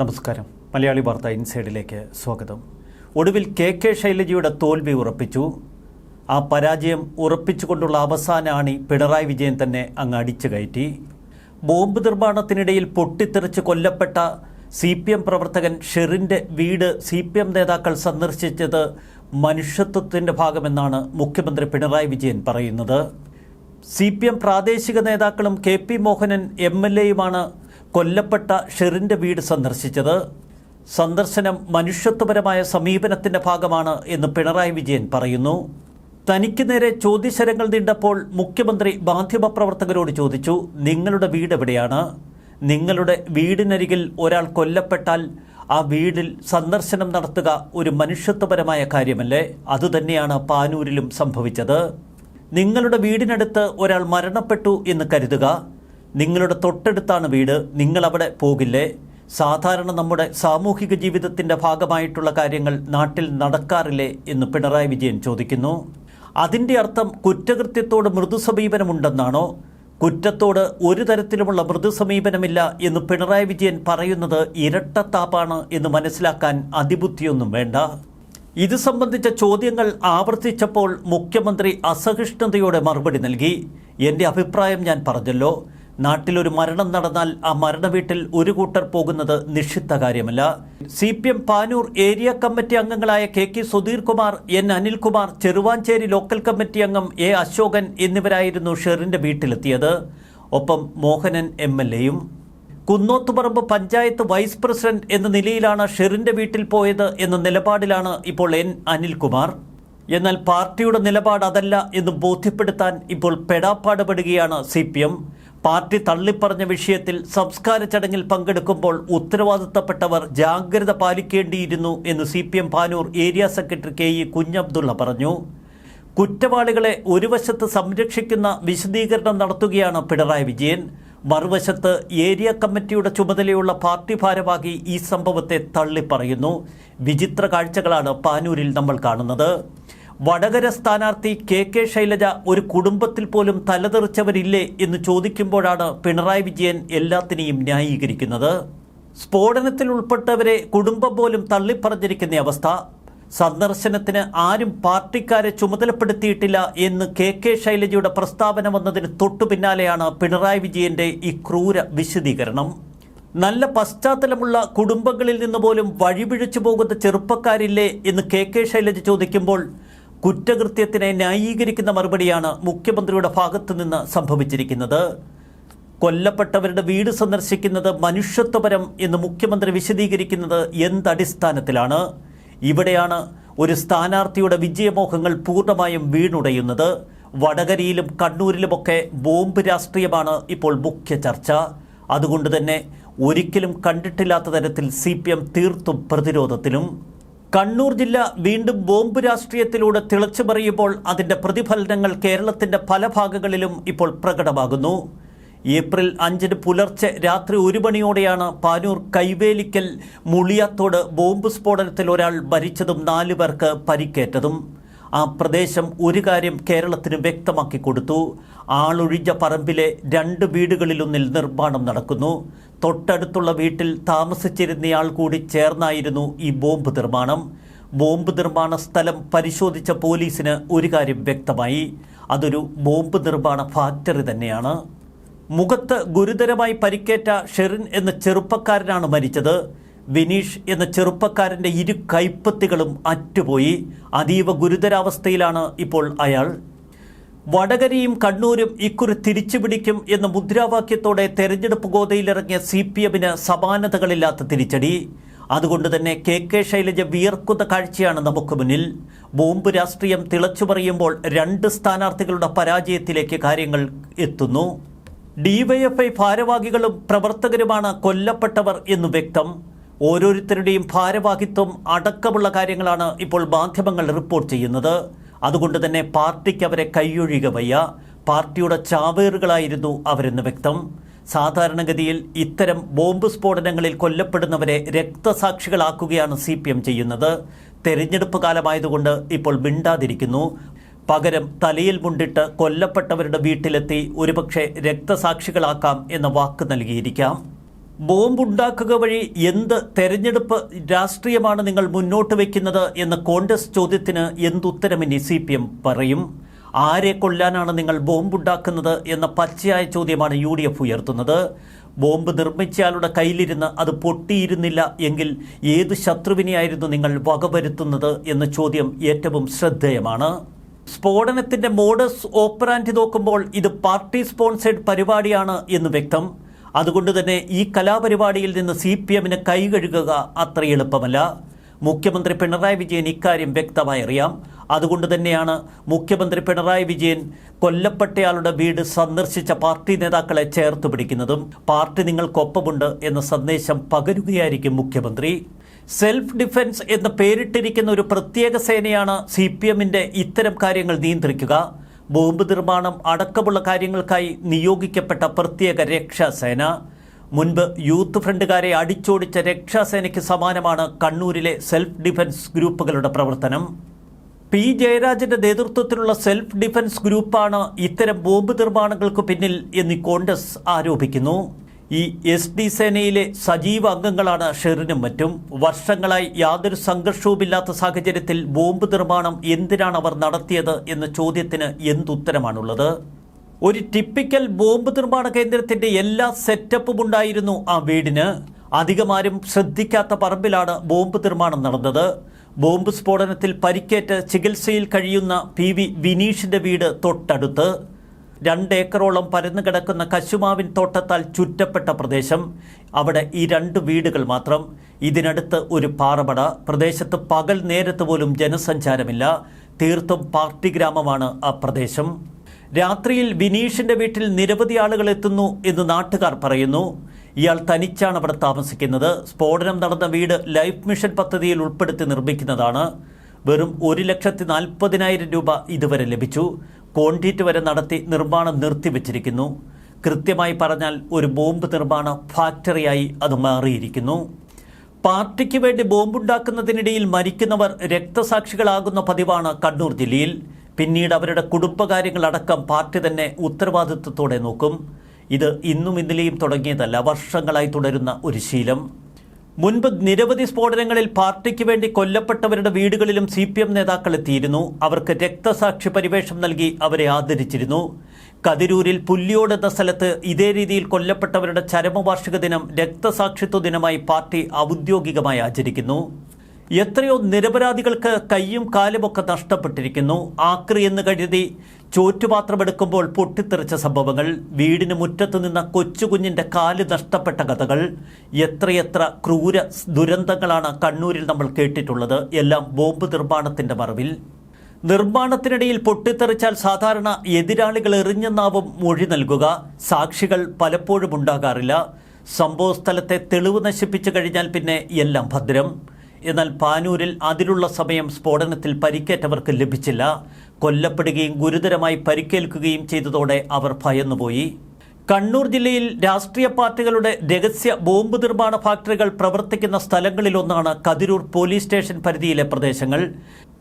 നമസ്കാരം. മലയാളി വാർത്ത ഇൻസൈഡിലേക്ക് സ്വാഗതം. ഒടുവിൽ കെ കെ ശൈലജയുടെ തോൽവി ഉറപ്പിച്ചു. ആ പരാജയം ഉറപ്പിച്ചുകൊണ്ടുള്ള അവസാന ആണി പിണറായി വിജയൻ തന്നെ അങ്ങ് അടിച്ചു കയറ്റി. ബോംബ് നിർമ്മാണത്തിനിടയിൽ പൊട്ടിത്തെറിച്ച് കൊല്ലപ്പെട്ട സി പി എം പ്രവർത്തകൻ ഷെറിന്റെ വീട് സി പി എം നേതാക്കൾ സന്ദർശിച്ചത് മനുഷ്യത്വത്തിന്റെ ഭാഗമെന്നാണ് മുഖ്യമന്ത്രി പിണറായി വിജയൻ പറയുന്നത്. സി പി എം പ്രാദേശിക നേതാക്കളും K P Mohanan M L എയുമാണ് കൊല്ലപ്പെട്ട ഷെറിന്റെ വീട് സന്ദർശിച്ചത് സന്ദർശനം മനുഷ്യത്വപരമായ സമീപനത്തിന്റെ ഭാഗമാണ് എന്ന് പിണറായി വിജയൻ പറയുന്നു. തനിക്ക് നേരെ ചോദ്യശരങ്ങൾ നീണ്ടപ്പോൾ മുഖ്യമന്ത്രി മാധ്യമപ്രവർത്തകരോട് ചോദിച്ചു നിങ്ങളുടെ വീട് എവിടെയാണ്? നിങ്ങളുടെ വീടിനരികിൽ ഒരാൾ കൊല്ലപ്പെട്ടാൽ ആ വീടിൽ സന്ദർശനം നടത്തുക ഒരു മനുഷ്യത്വപരമായ കാര്യമല്ലേ? അതുതന്നെയാണ് പാനൂരിലും സംഭവിച്ചത്. നിങ്ങളുടെ വീടിനടുത്ത് ഒരാൾ മരണപ്പെട്ടു എന്ന് കരുതുക. നിങ്ങളുടെ തൊട്ടടുത്താണ് വീട് നിങ്ങൾ അവിടെ പോകില്ലേ? സാധാരണ നമ്മുടെ സാമൂഹിക ജീവിതത്തിന്റെ ഭാഗമായിട്ടുള്ള കാര്യങ്ങൾ നാട്ടിൽ നടക്കാറില്ലേ എന്ന് പിണറായി വിജയൻ ചോദിക്കുന്നു. അതിന്റെ അർത്ഥം കുറ്റകൃത്യത്തോട് മൃദു സമീപനമുണ്ടെന്നാണോ കുറ്റത്തോട് ഒരു തരത്തിലുമുള്ള മൃദു സമീപനമില്ല എന്ന് പിണറായി വിജയൻ പറയുന്നത് ഇരട്ടത്താപ്പാണ് എന്ന് മനസ്സിലാക്കാൻ അതിബുദ്ധിയൊന്നും വേണ്ട. ഇത് സംബന്ധിച്ച ചോദ്യങ്ങൾ ആവർത്തിച്ചപ്പോൾ മുഖ്യമന്ത്രി അസഹിഷ്ണുതയോടെ മറുപടി നൽകി. എന്റെ അഭിപ്രായം ഞാൻ പറഞ്ഞല്ലോ. നാട്ടിലൊരു മരണം നടന്നാൽ ആ മരണ വീട്ടിൽ ഒരു കൂട്ടർ പോകുന്നത് നിഷിദ്ധ കാര്യമല്ല. C P M Panoor area committee അംഗങ്ങളായ K K Sudheer Kumar N Anilkumar Cheruvancheri local committee അംഗം എ അശോകൻ എന്നിവരായിരുന്നു ഷെറിന്റെ വീട്ടിലെത്തിയത്. ഒപ്പം മോഹനൻ എം എൽ എയും. കുന്നോത്തുപറമ്പ് പഞ്ചായത്ത് വൈസ് പ്രസിഡന്റ് എന്ന നിലയിലാണ് ഷെറിന്റെ വീട്ടിൽ പോയത് എന്ന നിലപാടിലാണ് ഇപ്പോൾ എൻ അനിൽകുമാർ എന്നാൽ പാർട്ടിയുടെ നിലപാട് അതല്ല എന്ന് ബോധ്യപ്പെടുത്താൻ ഇപ്പോൾ പെടാപ്പാടുപെടുകയാണ് സി പി എം പാർട്ടി തള്ളിപ്പറഞ്ഞ വിഷയത്തിൽ സംസ്കാര ചടങ്ങിൽ പങ്കെടുക്കുമ്പോൾ ഉത്തരവാദിത്തപ്പെട്ടവർ ജാഗ്രത പാലിക്കേണ്ടിയിരുന്നു എന്ന് C P M Panoor area secretary K E Kunhabdulla പറഞ്ഞു. കുറ്റവാളികളെ ഒരു വശത്ത് സംരക്ഷിക്കുന്ന വിശദീകരണം നടത്തുകയാണ് പിണറായി വിജയൻ. മറുവശത്ത് ഏരിയ കമ്മിറ്റിയുടെ ചുമതലയുള്ള പാർട്ടി ഭാരവാഹി ഈ സംഭവത്തെ തള്ളിപ്പറയുന്നു. വിചിത്ര കാഴ്ചകളാണ് പാനൂരിൽ നമ്മൾ കാണുന്നത്. വടകര സ്ഥാനാർത്ഥി കെ കെ ശൈലജ ഒരു കുടുംബത്തിൽ പോലും തലതെറിച്ചവരില്ലേ എന്ന് ചോദിക്കുമ്പോഴാണ് പിണറായി വിജയൻ എല്ലാത്തിനെയും ന്യായീകരിക്കുന്നത്. സ്ഫോടനത്തിൽ ഉൾപ്പെട്ടവരെ കുടുംബം പോലും തള്ളിപ്പറഞ്ഞിരിക്കുന്ന അവസ്ഥ. സന്ദർശനത്തിന് ആരും പാർട്ടിക്കാരെ ചുമതലപ്പെടുത്തിയിട്ടില്ല എന്ന് കെ കെ ശൈലജയുടെ പ്രസ്താവന വന്നതിന് തൊട്ടു പിന്നാലെയാണ് പിണറായി വിജയന്റെ ഈ ക്രൂര വിശദീകരണം. നല്ല പശ്ചാത്തലമുള്ള കുടുംബങ്ങളിൽ നിന്ന് പോലും വഴിപിഴച്ചു പോകുന്ന ചെറുപ്പക്കാരില്ലേ എന്ന് കെ കെ ശൈലജ ചോദിക്കുമ്പോൾ കുറ്റകൃത്യത്തിനെ ന്യായീകരിക്കുന്ന മറുപടിയാണ് മുഖ്യമന്ത്രിയുടെ ഭാഗത്തു നിന്ന് സംഭവിച്ചിരിക്കുന്നത്. കൊല്ലപ്പെട്ടവരുടെ വീട് സന്ദർശിക്കുന്നത് മനുഷ്യത്വപരം എന്ന് മുഖ്യമന്ത്രി വിശദീകരിക്കുന്നത് എന്തടിസ്ഥാനത്തിലാണ് ഇവിടെയാണ് ഒരു സ്ഥാനാർത്ഥിയുടെ വിജയമോഹങ്ങൾ പൂർണമായും വീണുടയുന്നത്. വടകരയിലും കണ്ണൂരിലുമൊക്കെ ബോംബ് രാഷ്ട്രീയമാണ് ഇപ്പോൾ മുഖ്യ ചർച്ച. അതുകൊണ്ട് തന്നെ ഒരിക്കലും കണ്ടിട്ടില്ലാത്ത തരത്തിൽ സി പി എം തീർത്തും പ്രതിരോധത്തിലും. കണ്ണൂർ ജില്ല വീണ്ടും ബോംബ് രാഷ്ട്രീയത്തിലൂടെ തിളച്ചു പറയുമ്പോൾ അതിന്റെ പ്രതിഫലനങ്ങൾ കേരളത്തിന്റെ പല ഭാഗങ്ങളിലും ഇപ്പോൾ പ്രകടമാകുന്നു. ഏപ്രിൽ അഞ്ചിന് പുലർച്ചെ രാത്രി ഒരു മണിയോടെയാണ് പാനൂർ കൈവേലിക്കൽ മുളിയാത്തോട് ബോംബ് സ്ഫോടനത്തിൽ ഒരാൾ മരിച്ചതും നാലു പേർക്ക് പരിക്കേറ്റതും. ആ പ്രദേശം ഒരു കാര്യം കേരളത്തിന് വ്യക്തമാക്കി കൊടുത്തു. ആളൊഴിഞ്ഞ പറമ്പിലെ രണ്ട് വീടുകളിലൊന്നിൽ നിർമ്മാണം നടക്കുന്നു. തൊട്ടടുത്തുള്ള വീട്ടിൽ താമസിച്ചിരുന്നയാൾ കൂടി ചേർന്നായിരുന്നു ഈ ബോംബ് നിർമ്മാണം. ബോംബ് നിർമ്മാണ സ്ഥലം പരിശോധിച്ച പോലീസിന് ഒരു കാര്യം വ്യക്തമായി. അതൊരു ബോംബ് നിർമ്മാണ ഫാക്ടറി തന്നെയാണ്. മുഖത്ത് ഗുരുതരമായി പരിക്കേറ്റ ഷെറിൻ എന്ന ചെറുപ്പക്കാരനാണ് മരിച്ചത്. വിനീഷ് എന്ന ചെറുപ്പക്കാരന്റെ ഇരു കൈപ്പത്തികളും അറ്റുപോയി. അതീവ ഗുരുതരാവസ്ഥയിലാണ് ഇപ്പോൾ അയാൾ. വടകരയും കണ്ണൂരും ഇക്കുറി തിരിച്ചുപിടിക്കും എന്ന മുദ്രാവാക്യത്തോടെ തെരഞ്ഞെടുപ്പ് ഗോതയിലിറങ്ങിയ സി പി എമ്മിന് സമാനതകളില്ലാത്ത തിരിച്ചടി. അതുകൊണ്ട് തന്നെ കെ കെ ശൈലജ വിയർക്കുന്ന കാഴ്ചയാണ് നമുക്ക് മുന്നിൽ. ബോംബ് രാഷ്ട്രീയം തിളച്ചു പറയുമ്പോൾ രണ്ട് സ്ഥാനാർത്ഥികളുടെ പരാജയത്തിലേക്ക് കാര്യങ്ങൾ എത്തുന്നു. ഡിവൈഎഫ്ഐ ഭാരവാഹികളും പ്രവർത്തകരുമാണ് കൊല്ലപ്പെട്ടവർ എന്ന് വ്യക്തം. ഓരോരുത്തരുടെയും ഭാരവാഹിത്വം അടക്കമുള്ള കാര്യങ്ങളാണ് ഇപ്പോൾ മാധ്യമങ്ങൾ റിപ്പോർട്ട് ചെയ്യുന്നത്. അതുകൊണ്ട് തന്നെ പാർട്ടിക്ക് അവരെ കൈയൊഴിക വയ്യ. പാർട്ടിയുടെ ചാവേറുകളായിരുന്നു അവരെന്ന് വ്യക്തം. സാധാരണഗതിയിൽ ഇത്തരം ബോംബ് സ്ഫോടനങ്ങളിൽ കൊല്ലപ്പെടുന്നവരെ രക്തസാക്ഷികളാക്കുകയാണ് സി പി എം ചെയ്യുന്നത്. തെരഞ്ഞെടുപ്പ് കാലമായതുകൊണ്ട് ഇപ്പോൾ മിണ്ടാതിരിക്കുന്നു. പകരം തലയിൽ മുണ്ടിട്ട് കൊല്ലപ്പെട്ടവരുടെ വീട്ടിലെത്തി ഒരുപക്ഷെ രക്തസാക്ഷികളാക്കാം എന്ന വാക്ക് നൽകിയിരിക്കാം. ബോംബുണ്ടാക്കുക വഴി എന്ത് തെരഞ്ഞെടുപ്പ് രാഷ്ട്രീയമാണ് നിങ്ങൾ മുന്നോട്ട് വയ്ക്കുന്നത് എന്ന കോൺഗ്രസ് ചോദ്യത്തിന് എന്തുത്തരമിനി സി പി എം പറയും. ആരെ കൊല്ലാനാണ് നിങ്ങൾ ബോംബുണ്ടാക്കുന്നത് എന്ന പച്ചയായ ചോദ്യമാണ് യു ഡി എഫ് ഉയർത്തുന്നത്. ബോംബ് നിർമ്മിച്ചയാളുടെ കയ്യിലിരുന്ന് അത് പൊട്ടിയിരുന്നില്ല എങ്കിൽ ഏത് ശത്രുവിനെയായിരുന്നു നിങ്ങൾ വകവരുത്തുന്നത് എന്ന ചോദ്യം ഏറ്റവും ശ്രദ്ധേയമാണ്. സ്ഫോടനത്തിന്റെ മോഡസ് ഓപ്പറാൻഡ് നോക്കുമ്പോൾ ഇത് പാർട്ടി സ്പോൺസേഡ് പരിപാടിയാണ് എന്ന് വ്യക്തം. അതുകൊണ്ട് തന്നെ ഈ കലാപരിപാടിയിൽ നിന്ന് സി പി എമ്മിന് കൈകഴുകുക അത്ര എളുപ്പമല്ല. മുഖ്യമന്ത്രി പിണറായി വിജയൻ ഇക്കാര്യം വ്യക്തമായി അറിയാം അതുകൊണ്ട് തന്നെയാണ് മുഖ്യമന്ത്രി പിണറായി വിജയൻ കൊല്ലപ്പെട്ടയാളുടെ വീട് സന്ദർശിച്ച പാർട്ടി നേതാക്കളെ ചേർത്ത് പിടിക്കുന്നതും പാർട്ടി നിങ്ങൾക്കൊപ്പമുണ്ട് എന്ന സന്ദേശം പകരുകയായിരിക്കും മുഖ്യമന്ത്രി. സെൽഫ് ഡിഫൻസ് എന്ന് പേരിട്ടിരിക്കുന്ന ഒരു പ്രത്യേക സേനയാണ് സി പി ഇത്തരം കാര്യങ്ങൾ നിയന്ത്രിക്കുക. ബോംബ് നിർമ്മാണം അടക്കമുള്ള കാര്യങ്ങൾക്കായി നിയോഗിക്കപ്പെട്ട പ്രത്യേക രക്ഷാസേന. മുൻപ് യൂത്ത് ഫ്രണ്ടുകാരെ അടിച്ചോടിച്ച രക്ഷാസേനയ്ക്ക് സമാനമാണ് കണ്ണൂരിലെ സെൽഫ് ഡിഫൻസ് ഗ്രൂപ്പുകളുടെ പ്രവർത്തനം. പി ജയരാജന്റെ നേതൃത്വത്തിലുള്ള സെൽഫ് ഡിഫൻസ് ഗ്രൂപ്പാണ് ഇത്തരം ബോംബ് നിർമ്മാണങ്ങൾക്ക് പിന്നിൽ എന്ന് കോൺഗ്രസ് ആരോപിക്കുന്നു. ഈ എസ് ഡി സേനയിലെ സജീവ അംഗങ്ങളാണ് ഷെറിനും മറ്റും. വർഷങ്ങളായി യാതൊരു സംഘർഷവുമില്ലാത്ത സാഹചര്യത്തിൽ ബോംബ് നിർമ്മാണം എന്തിനാണ് അവർ നടത്തിയത് എന്ന ചോദ്യത്തിന് എന്തുത്തരമാണുള്ളത്? ഒരു ടിപ്പിക്കൽ ബോംബ് നിർമ്മാണ കേന്ദ്രത്തിന്റെ എല്ലാ സെറ്റപ്പും ഉണ്ടായിരുന്നു ആ വീടിന്. അധികമാരും ശ്രദ്ധിക്കാത്ത പറമ്പിലാണ് ബോംബ് നിർമ്മാണം നടന്നത്. ബോംബ് സ്ഫോടനത്തിൽ പരിക്കേറ്റ് ചികിത്സയിൽ കഴിയുന്ന പി വി വിനീഷിന്റെ വീട് തൊട്ടടുത്ത്. രണ്ട് ഏക്കറോളം പരന്നു കിടക്കുന്ന കശുമാവിൻ തോട്ടത്താൽ ചുറ്റപ്പെട്ട പ്രദേശം. അവിടെ ഈ രണ്ട് വീടുകൾ മാത്രം. ഇതിനടുത്ത് ഒരു പാറമട. പ്രദേശത്ത് പകൽ നേരത്ത് പോലും ജനസഞ്ചാരമില്ല. തീർത്തും പാർട്ടി ഗ്രാമമാണ് ആ പ്രദേശം. രാത്രിയിൽ വിനീഷിന്റെ വീട്ടിൽ നിരവധി ആളുകൾ എത്തുന്നു എന്ന് നാട്ടുകാർ പറയുന്നു. ഇയാൾ തനിച്ചാണ് അവിടെ താമസിക്കുന്നത്. സ്ഫോടനം നടന്ന വീട് ലൈഫ് മിഷൻ പദ്ധതിയിൽ ഉൾപ്പെടുത്തി നിർമ്മിക്കുന്നതാണ്. വെറും ഒരു ലക്ഷത്തി നാൽപ്പതിനായിരം രൂപ ഇതുവരെ ലഭിച്ചു. കോൺക്രീറ്റ് വരെ നടത്തി നിർമ്മാണം നിർത്തിവച്ചിരിക്കുന്നു കൃത്യമായി പറഞ്ഞാൽ ഒരു ബോംബ് നിർമ്മാണ ഫാക്ടറിയായി അത് മാറിയിരിക്കുന്നു. പാർട്ടിക്ക് വേണ്ടി ബോംബുണ്ടാക്കുന്നതിനിടയിൽ മരിക്കുന്നവർ രക്തസാക്ഷികളാകുന്ന പതിവാണ് കണ്ണൂർ ജില്ലയിൽ. പിന്നീട് അവരുടെ കുടുംബകാര്യങ്ങളടക്കം പാർട്ടി തന്നെ ഉത്തരവാദിത്വത്തോടെ നോക്കും. ഇത് ഇന്നും ഇന്നലെയും തുടങ്ങിയതല്ല വർഷങ്ങളായി തുടരുന്ന ഒരു ശീലം. മുൻപ് നിരവധി സ്ഫോടനങ്ങളിൽ പാർട്ടിക്ക് വേണ്ടി കൊല്ലപ്പെട്ടവരുടെ വീടുകളിലും സി പി എം നേതാക്കൾ എത്തിയിരുന്നു അവർക്ക് രക്തസാക്ഷി പരിവേഷം നൽകി അവരെ ആദരിച്ചിരുന്നു. കതിരൂരിൽ പുല്ലിയോട് എന്ന സ്ഥലത്ത് ഇതേ രീതിയിൽ കൊല്ലപ്പെട്ടവരുടെ ചരമവാർഷിക ദിനം രക്തസാക്ഷിത്വ ദിനമായി പാർട്ടി ഔദ്യോഗികമായി ആചരിക്കുന്നു. എത്രയോ നിരപരാധികൾക്ക് കൈയും കാലുമൊക്കെ നഷ്ടപ്പെട്ടിരിക്കുന്നു. ആക്രി എന്ന് കരുതി ചോറ്റുപാത്രമെടുക്കുമ്പോൾ പൊട്ടിത്തെറിച്ച സംഭവങ്ങൾ വീടിന് മുറ്റത്തു നിന്ന കൊച്ചുകുഞ്ഞിന്റെ കാൽ നഷ്ടപ്പെട്ട കഥകൾ എത്രയെത്ര ക്രൂര ദുരന്തങ്ങളാണ് കണ്ണൂരിൽ നമ്മൾ കേട്ടിട്ടുള്ളത്. എല്ലാം ബോംബ് നിർമ്മാണത്തിന്റെ മറവിൽ. നിർമ്മാണത്തിനിടയിൽ പൊട്ടിത്തെറിച്ചാൽ സാധാരണ എതിരാളികൾ എറിഞ്ഞെന്നാവും മൊഴി നൽകുക. സാക്ഷികൾ പലപ്പോഴും ഉണ്ടാകാറില്ല. സംഭവസ്ഥലത്തെ തെളിവ് നശിപ്പിച്ചു കഴിഞ്ഞാൽ പിന്നെ എല്ലാം ഭദ്രം. എന്നാൽ പാനൂരിൽ അതിലുള്ള സമയം സ്ഫോടനത്തിൽ പരിക്കേറ്റവർക്ക് ലഭിച്ചില്ല. കൊല്ലപ്പെടുകയും ഗുരുതരമായി പരിക്കേൽക്കുകയും ചെയ്തതോടെ അവർ ഭയന്നുപോയി. കണ്ണൂർ ജില്ലയിൽ രാഷ്ട്രീയ പാർട്ടികളുടെ രഹസ്യ ബോംബ് നിർമ്മാണ ഫാക്ടറികൾ പ്രവർത്തിക്കുന്ന സ്ഥലങ്ങളിലൊന്നാണ് കതിരൂർ പോലീസ് സ്റ്റേഷൻ പരിധിയിലെ പ്രദേശങ്ങൾ.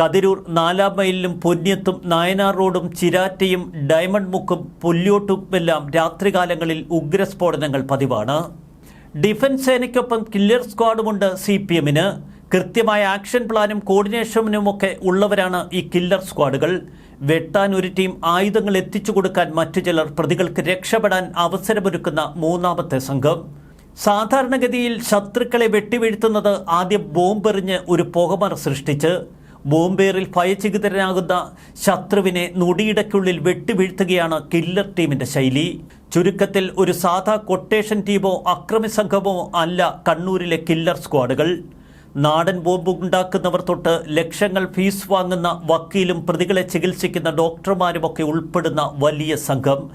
കതിരൂർ നാലാം മൈലിലും പൊന്യത്തും നായനാർ റോഡും ചിരാറ്റയും ഡയമണ്ട് മുക്കും പുല്യോട്ടുമെല്ലാം രാത്രികാലങ്ങളിൽ ഉഗ്രസ്ഫോടനങ്ങൾ പതിവാണ്. ഡിഫൻസ് സേനയ്ക്കൊപ്പം കില്ലർ സ്ക്വാഡുമുണ്ട് സി പി എമ്മിന്. കൃത്യമായ ആക്ഷൻ പ്ലാനും കോർഡിനേഷനുമൊക്കെ ഉള്ളവരാണ് ഈ കില്ലർ സ്ക്വാഡുകൾ. വെട്ടാൻ ഒരു ടീം ആയുധങ്ങൾ എത്തിച്ചു കൊടുക്കാൻ മറ്റു ചിലർ പ്രതികൾക്ക് രക്ഷപ്പെടാൻ അവസരമൊരുക്കുന്ന മൂന്നാമത്തെ സംഘം. സാധാരണഗതിയിൽ ശത്രുക്കളെ വെട്ടിവീഴ്ത്തുന്നത് ആദ്യം ബോംബെറിഞ്ഞ് ഒരു പുകമറ സൃഷ്ടിച്ച്. ബോംബേറിൽ ഭയചികിതരനാകുന്ന ശത്രുവിനെ നൊടിയിടയ്ക്കുള്ളിൽ വെട്ടിവീഴ്ത്തുകയാണ് കില്ലർ ടീമിന്റെ ശൈലി. ചുരുക്കത്തിൽ ഒരു സാധാ കൊട്ടേഷൻ ടീമോ അക്രമി സംഘമോ അല്ല കണ്ണൂരിലെ കില്ലർ സ്ക്വാഡുകൾ. നാടൻ ബോംബ് ഉണ്ടാക്കുന്നവർ തൊട്ട് ലക്ഷങ്ങൾ ഫീസ് വാങ്ങുന്ന വക്കീലും പ്രതികളെ ചികിത്സിക്കുന്ന ഡോക്ടർമാരുമൊക്കെ ഉൾപ്പെടുന്ന വലിയ സംഘം.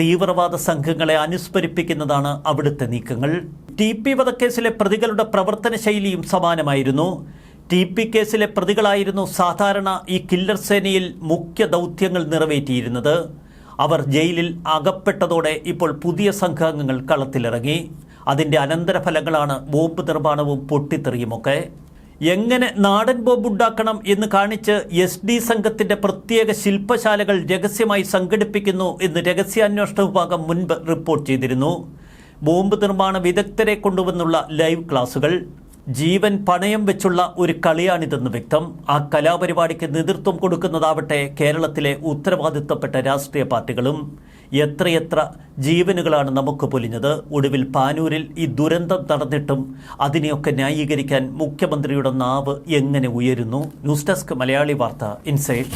തീവ്രവാദ സംഘങ്ങളെ അനുസ്മരിപ്പിക്കുന്നതാണ് അവിടുത്തെ നീക്കങ്ങൾ. ടി പി വധക്കേസിലെ പ്രതികളുടെ പ്രവർത്തന ശൈലിയും സമാനമായിരുന്നു. ടി പി കേസിലെ പ്രതികളായിരുന്നു സാധാരണ ഈ കില്ലർ സേനയിൽ മുഖ്യ ദൗത്യങ്ങൾ നിറവേറ്റിയിരുന്നത്. അവർ ജയിലിൽ അകപ്പെട്ടതോടെ ഇപ്പോൾ പുതിയ സംഘാംഗങ്ങൾ കളത്തിലിറങ്ങി. അതിന്റെ അനന്തരഫലങ്ങളാണ് ബോംബ് നിർമ്മാണവും പൊട്ടിത്തെറിയുമൊക്കെ. എങ്ങനെ നാടൻ ബോംബ് ഉണ്ടാക്കണം എന്ന് കാണിച്ച് എസ് ഡി സംഘത്തിന്റെ പ്രത്യേക ശില്പശാലകൾ രഹസ്യമായി സംഘടിപ്പിക്കുന്നു എന്ന് രഹസ്യാന്വേഷണ വിഭാഗം മുൻപ് റിപ്പോർട്ട് ചെയ്തിരുന്നു. ബോംബ് നിർമ്മാണ വിദഗ്ധരെ കൊണ്ടുവന്നുള്ള ലൈവ് ക്ലാസുകൾ ജീവൻ പണയം വെച്ചുള്ള ഒരു കളിയാണിതെന്ന് വ്യക്തം. ആ കലാപരിപാടിക്ക് നേതൃത്വം കൊടുക്കുന്നതാവട്ടെ കേരളത്തിലെ ഉത്തരവാദിത്തപ്പെട്ട രാഷ്ട്രീയ പാർട്ടികളും. എത്രയെത്ര ജീവനുകളാണ് നമുക്ക് പൊലിഞ്ഞത്? ഒടുവിൽ പാനൂരിൽ ഈ ദുരന്തം നടന്നിട്ടും അതിനെയൊക്കെ ന്യായീകരിക്കാൻ മുഖ്യമന്ത്രിയുടെ നാവ് എങ്ങനെ ഉയരുന്നു? ന്യൂസ് ഡെസ്ക് മലയാളി വാർത്ത ഇൻസൈഡ്.